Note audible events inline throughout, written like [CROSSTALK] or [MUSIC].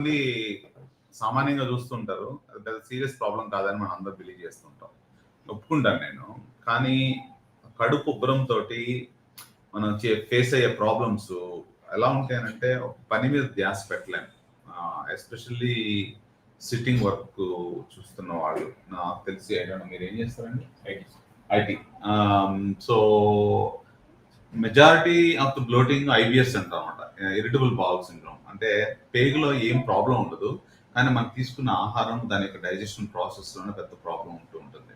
మంది సామాన్యంగా చూస్తుంటారు. అది పెద్ద సీరియస్ ప్రాబ్లం కాదని మనం అందరూ బిలీవ్ చేస్తుంటాం. ఒప్పుకుంటాను నేను. కానీ కడుపు ఉబ్బరం తోటి మనం ఫేస్ అయ్యే ప్రాబ్లమ్స్ ఎలా ఉంటాయనంటే పని మీద ధ్యాస పెట్టలేం. ఎస్పెషల్లీ సిట్టింగ్ వర్క్ చూస్తున్న వాళ్ళు. నాకు తెలిసి ఐడో మీరు ఏం చేస్తారండి IT so majority of the bloating IBS అంటాం అనమాట ఇరిటబుల్ బాల్ సిండ్రోమ్ అంటే పేగులో ఏం ప్రాబ్లం ఉండదు కానీ మనం తీసుకున్న ఆహారం దాని యొక్క డైజెషన్ ప్రాసెస్లోనే పెద్ద ప్రాబ్లం ఉంటూ ఉంటుంది.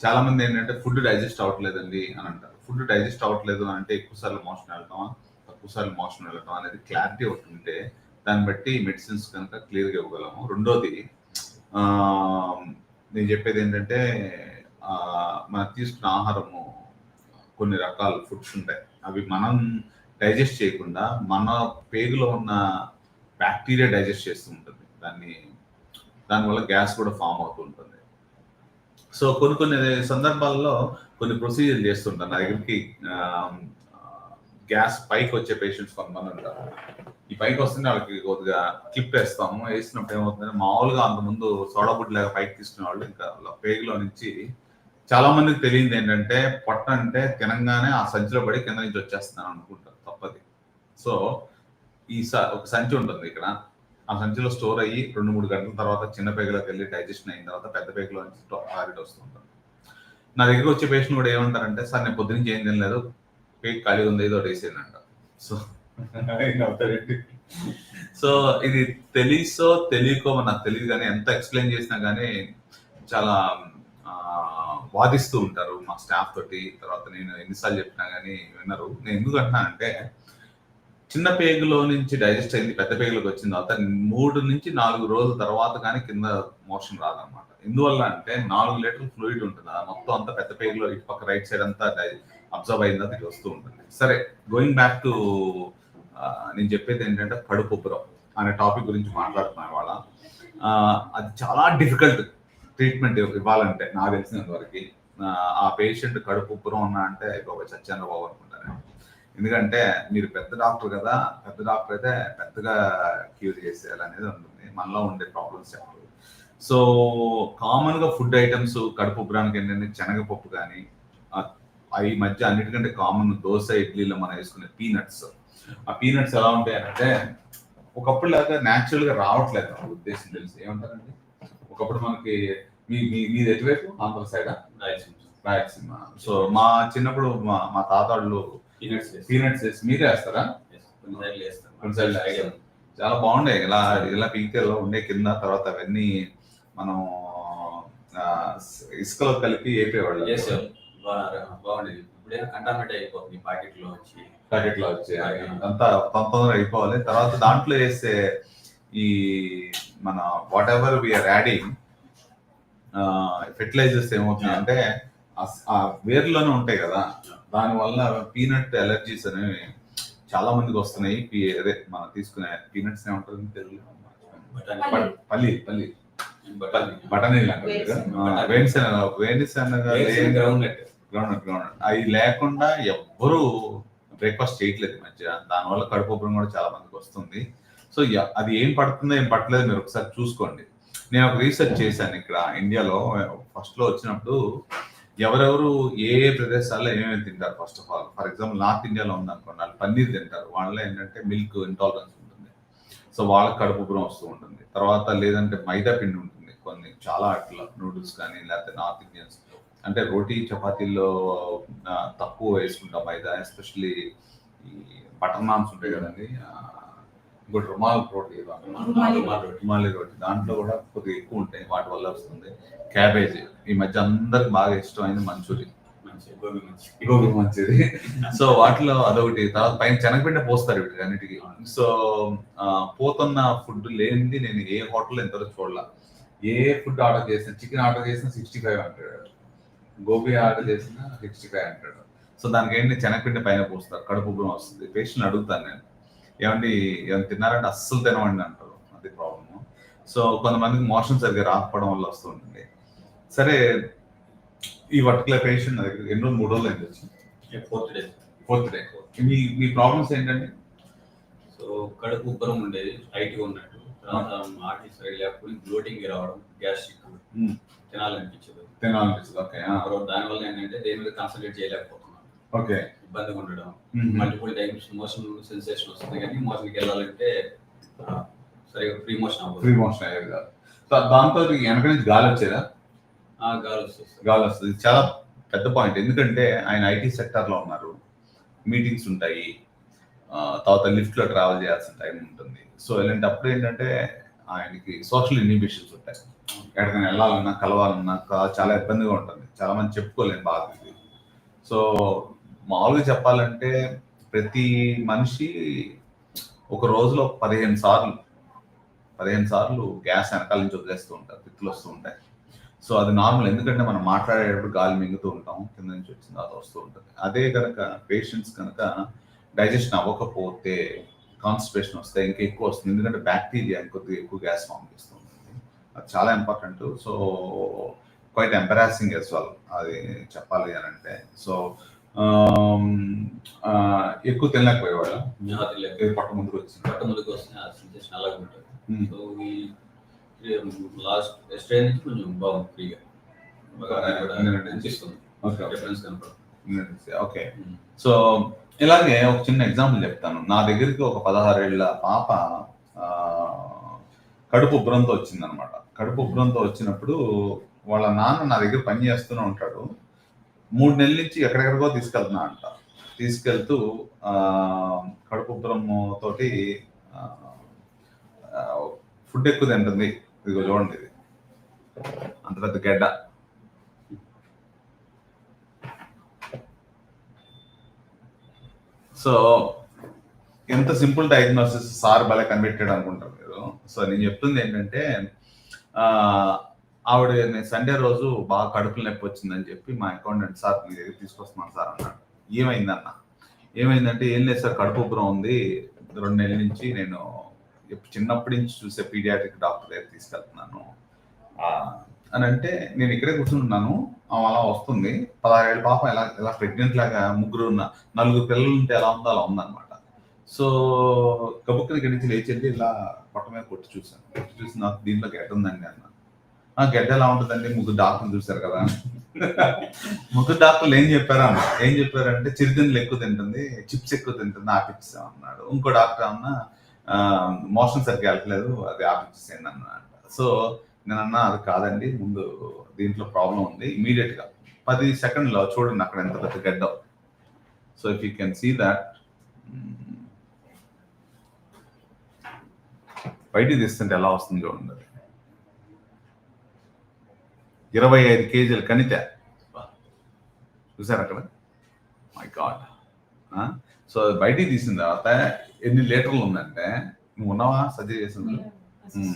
చాలా మంది ఏంటంటే ఫుడ్ డైజెస్ట్ అవ్వట్లేదండి అని అంటారు. ఫుడ్ డైజెస్ట్ అవ్వట్లేదు అని అంటే ఎక్కువ సార్లు మోషన్ వెళ్తామా తక్కువ సార్లు మోషన్ వెళ్ళటం అనేది క్లారిటీ ఒకటి ఉంటే దాన్ని బట్టి మెడిసిన్స్ కనుక క్లియర్గా ఇవ్వగలము. రెండోది నేను చెప్పేది ఏంటంటే మనం తీసుకున్న ఆహారము కొన్ని రకాల ఫుడ్స్ ఉంటాయి. అవి మనం డైజెస్ట్ చేయకుండా మన పేగులో ఉన్న బ్యాక్టీరియా డైజెస్ట్ చేస్తూ ఉంటుంది. దాన్ని దానివల్ల గ్యాస్ కూడా ఫామ్ అవుతూ ఉంటుంది. సో కొన్ని కొన్ని సందర్భాల్లో కొన్ని ప్రొసీజర్ చేస్తుంటారు. నా దగ్గరికి గ్యాస్ పైకి వచ్చే పేషెంట్స్ కొంతమంది ఉంటారు. ఈ పైకి వస్తుంటే వాళ్ళకి కొద్దిగా క్లిప్ వేస్తాము. వేసినప్పుడు ఏమవుతుందంటే మామూలుగా అంతకుముందు సోడా బుడ్డి లాగా పైకి తీసుకునే వాళ్ళు ఇంకా వాళ్ళ పేగులో నుంచి చాలా మందికి తెలియదు ఏంటంటే పొట్ట అంటే తినంగానే ఆ సంచిలో పడి కింద నుంచి వచ్చేస్తున్నాను అనుకుంటారు తప్పది. సో ఈ స- ఒక సంచి ఉంటుంది ఇక్కడ. ఆ సంచిలో స్టోర్ అయ్యి రెండు మూడు గంటల తర్వాత చిన్న పేగలోకి వెళ్ళి డైజెషన్ అయిన తర్వాత పెద్ద పేగలో నుంచి ఆరిడ్ వస్తుంటారు నా దగ్గరికి వచ్చే పేషెంట్ కూడా ఏమంటారంటే సార్ నేను పొద్దునుంచి ఏం తినలేదు. పేగ్ ఖాళీ ఉంది ఏదో వేసేది అంట. సో సో ఇది తెలుసో తెలియకో నాకు తెలియదు కానీ ఎంత ఎక్స్ప్లెయిన్ చేసినా కానీ చాలా వాదిస్తూ ఉంటారు మా స్టాఫ్ తోటి. తర్వాత నేను ఎన్నిసార్లు చెప్పినా కానీ వినరు. నేను ఎందుకు అంటున్నానంటే చిన్న పేగులో నుంచి డైజెస్ట్ అయింది పెద్ద పేగులోకి వచ్చిన తర్వాత మూడు నుంచి నాలుగు రోజుల తర్వాత కానీ కింద మోషన్ రాదనమాట ఎందువల్ల అంటే నాలుగు లీటర్లు ఫ్లూయిడ్ ఉంటుంది. ఆ మొత్తం అంతా పెద్ద పేగులో ఇటు పక్క రైట్ సైడ్ అంతా అబ్జర్వ్ అయిన తర్వాత వస్తూ ఉంటుంది. సరే గోయింగ్ బ్యాక్ టు నేను చెప్పేది ఏంటంటే కడుపు ఉబ్బరం అనే టాపిక్ గురించి మాట్లాడుతున్నాను వాళ్ళ అది చాలా డిఫికల్ట్ ట్రీట్మెంట్ ఇవ్వాలంటే నాకు తెలిసినంత వరకు ఆ పేషెంట్ కడుపు ఉబ్బరం ఉన్నా అంటే బాబా చచ్చాను బాబు అనుకుంటాను ఎందుకంటే మీరు పెద్ద డాక్టర్ కదా పెద్ద డాక్టర్ అయితే పెద్దగా క్యూర్ చేసేయాలి అనేది ఉంటుంది. మనలో ఉండే ప్రాబ్లమ్స్ చెప్పరు. సో కామన్గా ఫుడ్ ఐటమ్స్ కడుపు ఉబ్బరానికి ఏంటంటే శనగపప్పు కానీ ఈ మధ్య అన్నిటికంటే కామన్ దోశ ఇడ్లీలో మనం వేసుకునే పీనట్స్. ఆ పీనట్స్ ఎలా ఉంటాయి అంటే ఒకప్పుడు లాగా న్యాచురల్గా రావట్లేదు ఉద్దేశం తెలిసి. ఏమంటారండి? ఒకప్పుడు మనకి మీ మీ మీది ఎటువైపు? ఆంధ్ర సైడ్ రాయలసీమ. సో మా చిన్నప్పుడు మా మా తాతాళ్ళు పీనట్స్ వేసి మీరే వేస్తారా? చాలా బాగుండే. ఇలా ఇలా పీకితే ఇలా ఉండే కింద తర్వాత అవన్నీ మనం ఇసుకలో కలిపి వేపేవాళ్ళు. బాగుండేది. ఇప్పుడే కంటామినేట్ అయిపోతుంది ప్యాకెట్లో వచ్చి. ప్యాకెట్లో వచ్చే అంతా తొందరగా అయిపోవాలి. తర్వాత దాంట్లో వేసే ఈ మన whatever we are adding fertilizers ఏమవుతున్నాయి అంటే ఆ వేర్లోనే ఉంటాయి కదా. దానివల్ల పీనట్ ఎలర్జీస్ అనేవి చాలా మందికి వస్తున్నాయి. పీ- అదే మనం తీసుకునే పీనట్స్ తెలుగులో బఠానీ. పల్లి. పల్లి. Botany groundnut. గ్రౌండ్ అవి లేకుండా ఎవ్వరూ బ్రేక్ఫాస్ట్ చేయట్లేదు మధ్య. దానివల్ల కడుపు కూడా చాలా మందికి వస్తుంది. సో అది ఏం పడుతుందో ఏం పట్టలేదు మీరు ఒకసారి చూసుకోండి. నేను ఒక రీసెర్చ్ చేశాను ఇక్కడ ఇండియాలో ఫస్ట్లో వచ్చినప్పుడు ఎవరెవరు ఏ ఏ ప్రదేశాల్లో ఏమేమి తింటారు first of all? For example north ఇండియాలో ఉందనుకోండి వాళ్ళు పన్నీర్ తింటారు. వాళ్ళలో ఏంటంటే మిల్క్ ఇంటాలరెన్స్ ఉంటుంది. సో వాళ్ళకి కడుపు ఉబ్బరం వస్తూ ఉంటుంది. తర్వాత లేదంటే మైదా పిండి ఉంటుంది కొన్ని చాలా అట్లా నూడిల్స్ కానీ లేకపోతే నార్త్ ఇండియన్స్. అంటే రోటీ చపాతీల్లో తక్కువ వేసుకుంటాం మైదా ఎస్పెషల్లీ ఈ బటర్ నాన్స్ ఉంటాయి కదండి ఇంకోటి రుమాల్ ఏదో అంటారు. రుమాలి. రుమాలి రోటీ దాంట్లో కూడా కొద్దిగా ఎక్కువ ఉంటాయి వాటి వల్ల వస్తుంది. క్యాబేజ్. ఈ మధ్య అందరికి బాగా ఇష్టమైంది మంచూరి. మంచి గోబీ మంచి. గోబీ మంచిది సో వాటిలో అదొకటి. తర్వాత పైన శనగపిండి పోస్తారు వీటికి అన్నిటికీ. సో ఆ, పోతున్న ఫుడ్ లేనిది నేను ఏ హోటల్ ఎంతవరకు చూడాల. ఏ ఫుడ్ ఆర్డర్ చేసిన చికెన్ ఆర్డర్ చేసిన సిక్స్టీ ఫైవ్ అంటాడు. గోబీ ఆర్డర్ చేసిన సిక్స్టీ ఫైవ్ అంటాడు. సో దానికి ఏంటి? శనగపిండి పైన పోస్తారు. కడుపు వస్తుంది. పేషెంట్ అడుగుతాను నేను. ఏమండి ఏమైనా తిన్నారంటే అస్సలు తినవండి అంటారు. అది ప్రాబ్లమ్ సో కొంతమందికి మోషన్ సరిగ్గా రాకపోవడం వల్ల వస్తుంటుంది సరే ఈ పర్టికులర్ పేషెంట్ నా దగ్గర ఎన్నో మూడు రోజులు అయింది వచ్చి? ఫోర్త్ డే ఫోర్త్ డే మీ మీ ప్రాబ్లమ్స్ ఏంటండి? సో కడుపు ఉబ్బరం ఉండేది టైట్గా ఉన్నట్టు. తర్వాత ఆర్టిస్ట్ లేకపోతే బ్లోటింగ్ రావడం గ్యాస్ట్రిక్. తినాలనిపించదు. తినాలనిపిస్తుంది ఓకే దానివల్ల ఏంటంటే దేని మీద కాన్సన్ట్రేట్ చేయలేకపోతున్నాను ఓకే. ఇబ్బందిగా ఉండడం. మల్టిపుల్ టైమ్స్ మోషన్ సెన్సేషన్ వస్తుంది కానీ మోషన్కి వెళ్ళాలంటే సరిగా ఫ్రీ మోషన్ ఫ్రీ అవ్వదు మోషన్ అయ్యేది కాదు. సో దాంతో వెనక నుంచి గాలి వచ్చేదా? గాలి వస్తుంది. గాలి వస్తుంది. చాలా పెద్ద పాయింట్ ఎందుకంటే ఆయన ఐటీ సెక్టార్లో ఉన్నారు. మీటింగ్స్ ఉంటాయి. తర్వాత లిఫ్ట్లో ట్రావెల్ చేయాల్సిన టైం ఉంటుంది. సో ఇలాంటప్పుడు ఏంటంటే ఆయనకి సోషల్ ఇన్హిబిషన్స్ ఉంటాయి. ఎక్కడికైనా వెళ్ళాలన్నా కలవాలన్నా చాలా ఇబ్బందిగా ఉంటుంది. చాలా మంది చెప్పుకోలేని బాధ ఇది. సో మామూలుగా చెప్పాలంటే ప్రతి మనిషి ఒక రోజులో పదిహేను సార్లు పదిహేను సార్లు గ్యాస్ వెనకాల నుంచి వదిలేస్తూ ఉంటారు తిత్తులు వస్తూ ఉంటాయి. సో అది నార్మల్ ఎందుకంటే మనం మాట్లాడేటప్పుడు గాలి మింగుతూ ఉంటాం కింద నుంచి వచ్చింది అది వస్తూ ఉంటుంది. అదే కనుక పేషెంట్స్ కనుక డైజెషన్ అవ్వకపోతే కాన్స్టిపేషన్ వస్తే ఇంకా ఎక్కువ వస్తుంది. ఎందుకంటే బ్యాక్టీరియా కొద్దిగా ఎక్కువ గ్యాస్ ఫామ్ చేస్తూ ఉంటుంది. అది చాలా important. So quite embarrassing as well అది చెప్పాలి అని అంటే. సో ఎక్కువ తినలేకపోయేవాళ్ళం. పట్ట ముందుకు వచ్చింది. పట్ట ముందుకు వస్తే ఆ సెన్సేషన్ అలాగే ఉంటుంది. సో ఈ లాస్ట్ స్టే నుంచి కొంచెం బాగుంది ఫ్రీగా. అనిపిస్తుంది. ఓకే. డిఫరెన్స్ కనపడుతుంది ఓకే. సో ఇలాగే ఒక చిన్న ఎగ్జాంపుల్ చెప్తాను. నా దగ్గరికి ఒక పదహారేళ్ళ పాప కడుపు ఉబ్బరంతో వచ్చిందనమాట కడుపు ఉబ్బరంతో వచ్చినప్పుడు వాళ్ళ నాన్న నా దగ్గర పని చేస్తూనే ఉంటాడు. మూడు నెలల నుంచి ఎక్కడెక్కడికో తీసుకెళ్తున్నా అంట. తీసుకెళ్తూ ఆ, కడుపు తోటి ఫుడ్ ఎక్కువ తింటుంది ఇదిగో చూడండి ఇది. అంత పెద్ద గడ్డ. సో ఎంత సింపుల్ డయాగ్నోసిస్ సార్ భలే కనిపెట్టాడు అనుకుంటారు మీరు. సో నేను చెప్తుంది ఏంటంటే ఆవిడ నేను సండే రోజు బాగా కడుపులు నొప్పి వచ్చిందని చెప్పి మా అకౌంటెంట్ సార్ మీ దగ్గర తీసుకొస్తున్నాను సార్ అన్నాడు. ఏమైందన్న? ఏమైందంటే ఏం లేదు సార్ కడుపు ఉబ్బరం ఉంది. రెండు నెలల నుంచి నేను చిన్నప్పటి నుంచి చూసే పీడియాట్రిక్ డాక్టర్ దగ్గర తీసుకెళ్తున్నాను. అని అంటే నేను ఇక్కడే కూర్చుంటున్నాను. ఆమె అలా వస్తుంది. పదహారేళ్ళ పాపం ఎలా ఎలా ప్రెగ్నెంట్ లాగా ముగ్గురు ఉన్న నలుగురు పిల్లలు ఉంటే ఎలా ఉందో అలా ఉందన్నమాట. సో కబుక్కి ఇక్కడి నుంచి లేచి వెళ్ళి ఇలా పొట్ట మీద కొట్టి చూశాను. కొట్టి చూసి నాకు దీంట్లో గెట్ ఉందండి అన్న. గడ్డ ఎలా ఉంటుందండి? ముగ్గురు డాక్టర్లు చూశారు కదా. ముగ్గురు డాక్టర్లు ఏం చెప్పారు అన్న ఏం చెప్పారంటే చిరుతిండ్లు ఎక్కువ తింటుంది చిప్స్ ఎక్కువ తింటుంది ఆపిచ్చాం అన్నాడు. ఇంకో డాక్టర్ అన్న మోషన్ సరిగ్గా వెళ్ళట్లేదు అది ఆపిచ్చేసేయండి అన్నాడు. సో నేను అన్నా అది కాదండి ముందు దీంట్లో ప్రాబ్లం ఉంది. ఇమీడియట్గా పది సెకండ్లో చూడండి అక్కడ ఎంత పెద్ద గడ్డ. So if you can see that బయటికి తీస్తుంటే ఎలా వస్తుంది చూడండి. ఇరవై ఐదు కేజీల కణిత చూసారు అక్కడ మై గాడ్ సో అది బయటికి తీసిన తర్వాత ఎన్ని లీటర్లు ఉందంటే నువ్వు ఉన్నావా సర్జరీ చేసింది Hmm.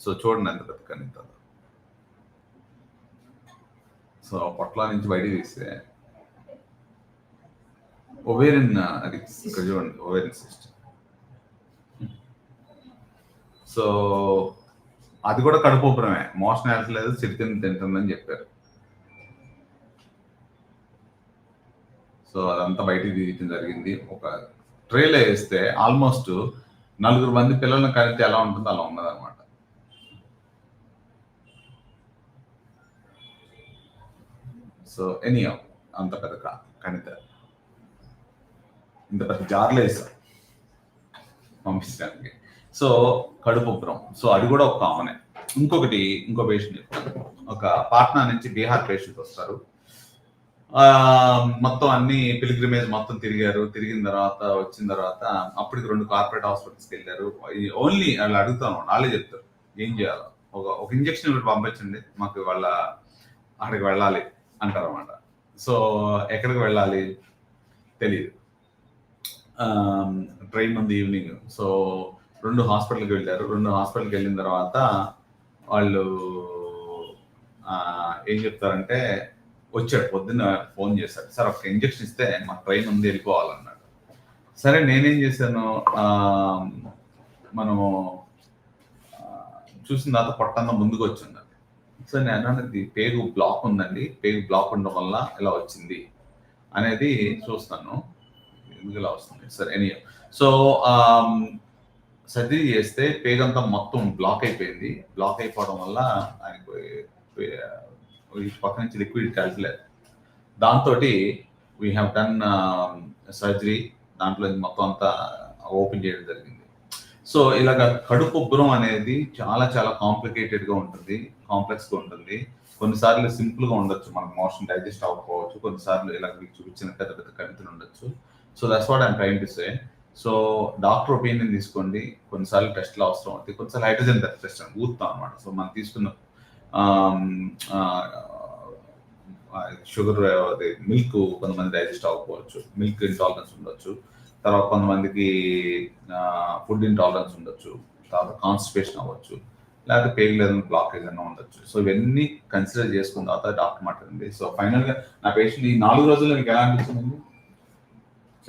సో చూడండి ఎంత పెద్ద కణిత సో పొట్ల నుంచి బయటికి తీస్తే ఒవేరియన్ అది ఇక్కడ చూడండి ఒవేరియన్ సిస్టమ్ సో అది కూడా కడుపు మోషన్ వెళ్ళట్లేదు చిరుతిని తింటుందని చెప్పారు. సో అదంతా బయటికి తీయటం జరిగింది. ఒక ట్రేలో వేస్తే ఆల్మోస్ట్ నలుగురు మంది పిల్లలను కలిపితే ఎలా ఉంటుందో అలా ఉన్నదన్నమాట. సో ఎనీ అంత పెద్ద కణిత. ఇంత పెద్ద జార్లో వేసాం. పంపించడానికి. సో కడుపు ఉబ్బరం. సో అది కూడా ఒక కామనే ఇంకొకటి ఇంకో పేషెంట్ చెప్తాను. ఒక పాట్నా నుంచి బీహార్ పేషెంట్ వస్తారు. మొత్తం అన్ని పిలిగ్రిమేజ్ మొత్తం తిరిగారు. తిరిగిన తర్వాత వచ్చిన తర్వాత అప్పటికి రెండు కార్పొరేట్ హాస్పిటల్స్కి వెళ్ళారు. ఓన్లీ వాళ్ళు అడుగుతాను వాళ్ళే చెప్తారు. ఏం చేయాలో? ఒక ఒక ఇంజక్షన్ ఇప్పుడు పంపించండి. మాకు వాళ్ళ అక్కడికి వెళ్ళాలి అంటారు అనమాట సో ఎక్కడికి వెళ్ళాలి తెలియదు ట్రైన్ ఉంది ఈవినింగ్. సో రెండు హాస్పిటల్కి వెళ్ళారు. రెండు హాస్పిటల్కి వెళ్ళిన తర్వాత వాళ్ళు ఏం చెప్తారంటే వచ్చాడు పొద్దున్న ఫోన్ చేశాడు. సార్ ఒక ఇంజక్షన్ ఇస్తే మా ట్రైన్ ఉంది వెళ్ళిపోవాలన్నాడు. సరే నేనేం చేశాను మనము చూసిన తర్వాత పొట్టంతా ముందుకు వచ్చింది. సో నేను అన్నాను ఇది పేగు బ్లాక్ ఉందండి. పేగు బ్లాక్ ఉండడం వల్ల ఇలా వచ్చింది అనేది చూస్తాను. ఎందుకు ఇలా వస్తుంది? సరే ఎనీ సో సర్జరీ చేస్తే పేగంతా మొత్తం బ్లాక్ అయిపోయింది. బ్లాక్ అయిపోవడం వల్ల ఆయనకు పక్క నుంచి లిక్విడ్ కలిపలేదు దాంతో వీ హ్యావ్ డన్ సర్జరీ దాంట్లో మొత్తం అంతా ఓపెన్ చేయడం జరిగింది. సో ఇలాగ కడుపు ఉబ్బరం అనేది చాలా చాలా కాంప్లికేటెడ్గా ఉంటుంది. కాంప్లెక్స్గా ఉంటుంది. కొన్నిసార్లు సింపుల్గా ఉండొచ్చు. మనకు మోషన్ డైజెస్ట్ అవ్వకపోవచ్చు. కొన్నిసార్లు ఇలా మీకు చూపించిన పెద్ద పెద్ద కవితలు ఉండొచ్చు. So that's what I'm trying to say so doctor opinion తీసుకోండి. కొన్నిసార్లు టెస్ట్లు అవసరం అవుతాయి. కొన్నిసార్లు హైడ్రోజన్ టెస్ట్ అని అనమాట సో మనం తీసుకున్న షుగర్ అదే మిల్క్ కొంతమంది డైజెస్ట్ అవ్వకపోవచ్చు. మిల్క్ ఇంటాలరెన్స్ ఉండొచ్చు. తర్వాత కొంతమందికి ఫుడ్ ఇంటాలరెన్స్ ఉండొచ్చు. తర్వాత కాన్స్టిపేషన్ అవ్వచ్చు. లేకపోతే పేగు లేదని బ్లాకేజ్ అన్న ఉండొచ్చు. సో ఇవన్నీ కన్సిడర్ చేసుకున్న తర్వాత డాక్టర్ మాట్లాడింది సో ఫైనల్గా నా పేషెంట్ ఈ నాలుగు రోజుల్లో మీకు ఎలా అనిపిస్తుంది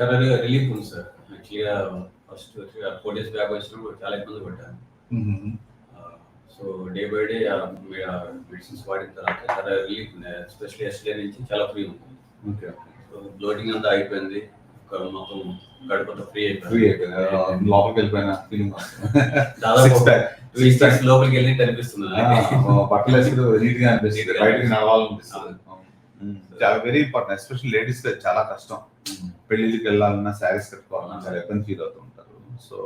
చాలా రిలీఫ్ ఉంది సార్. యాక్చువల్గా ఫస్ట్ ఫోర్ డేస్ బ్యాక్ వచ్చినప్పుడు చాలా ఇబ్బంది పడ్డాను. So day by day medicines వాడిన తర్వాత చాలా రిలీఫ్ ఉంది ఎస్పెషల్లీ ఎస్లే నుంచి చాలా ఫ్రీ ఉంది ఓకే సో బ్లోటింగ్ అంతా అయిపోయింది మొత్తం గడపంతా ఫ్రీ ఫ్రీ అయిపోయింది లోపలికి వెళ్ళిపోయిన ఫీలింగ్ దాదాపు లోపలికి వెళ్ళి కనిపిస్తుంది. బట్టలు వేసుకుంటూ [LAUGHS] అనిపిస్తుంది బయటకి నడవాలనిపిస్తుంది. చాలా వెరీ ఇంపార్టెంట్ ఎస్పెషల్లీ లేడీస్ చాలా కష్టం. పెళ్ళికి వెళ్ళాలన్నా శారీస్ కట్టుకోవాలన్నా చాలా ఇబ్బంది ఫీల్ అవుతూ ఉంటారు. సో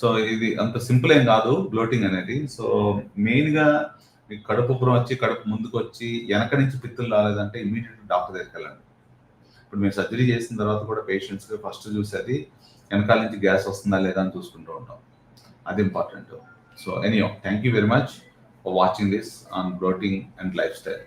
సో ఇది అంత సింపుల్ ఏం కాదు బ్లోటింగ్ అనేది. సో మెయిన్గా మీకు కడుపు ఉబ్బరం వచ్చి కడుపు ముందుకు వచ్చి వెనక నుంచి పిత్తులు రాలేదంటే ఇమీడియట్ డాక్టర్ దగ్గరికి వెళ్ళండి. ఇప్పుడు మేము సర్జరీ చేసిన తర్వాత కూడా పేషెంట్స్ ఫస్ట్ చూసేది వెనకాల నుంచి గ్యాస్ వస్తుందా లేదా అని చూసుకుంటూ ఉంటాం. అది important so any thank you very much for watching this on bloating and lifestyle